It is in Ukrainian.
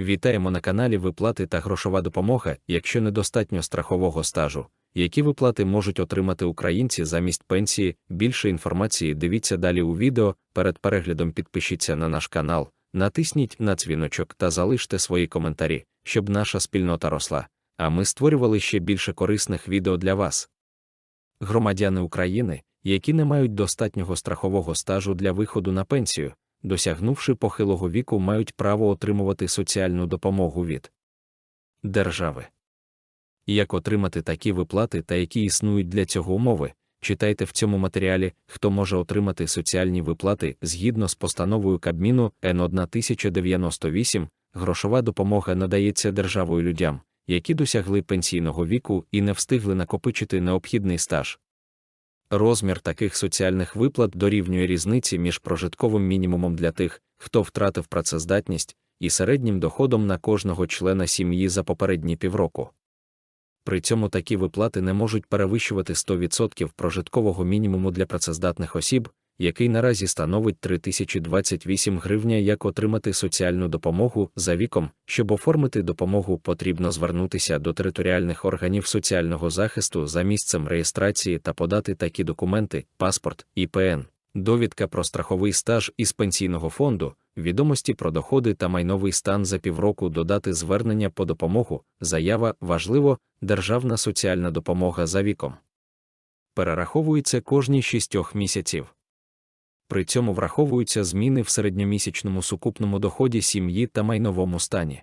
Вітаємо на каналі Виплати та грошова допомога, якщо недостатньо страхового стажу. Які виплати можуть отримати українці замість пенсії? Більше інформації дивіться далі у відео. Перед переглядом підпишіться на наш канал, натисніть на дзвіночок та залиште свої коментарі, щоб наша спільнота росла. А ми створювали ще більше корисних відео для вас. Громадяни України, які не мають достатнього страхового стажу для виходу на пенсію, досягнувши похилого віку, мають право отримувати соціальну допомогу від держави. Як отримати такі виплати та які існують для цього умови, читайте в цьому матеріалі, хто може отримати соціальні виплати згідно з постановою Кабміну Н 1098, грошова допомога надається державою людям, які досягли пенсійного віку і не встигли накопичити необхідний стаж. Розмір таких соціальних виплат дорівнює різниці між прожитковим мінімумом для тих, хто втратив працездатність, і середнім доходом на кожного члена сім'ї за попередні півроку. При цьому такі виплати не можуть перевищувати 100% прожиткового мінімуму для працездатних осіб, який наразі становить 3028 гривня. Як отримати соціальну допомогу за віком, щоб оформити допомогу, потрібно звернутися до територіальних органів соціального захисту за місцем реєстрації та подати такі документи: паспорт, ІПН, довідка про страховий стаж із пенсійного фонду, відомості про доходи та майновий стан за півроку додати звернення по допомогу, заява важливо, державна соціальна допомога за віком. Перераховується кожні шістьох місяців. При цьому враховуються зміни в середньомісячному сукупному доході сім'ї та майновому стані.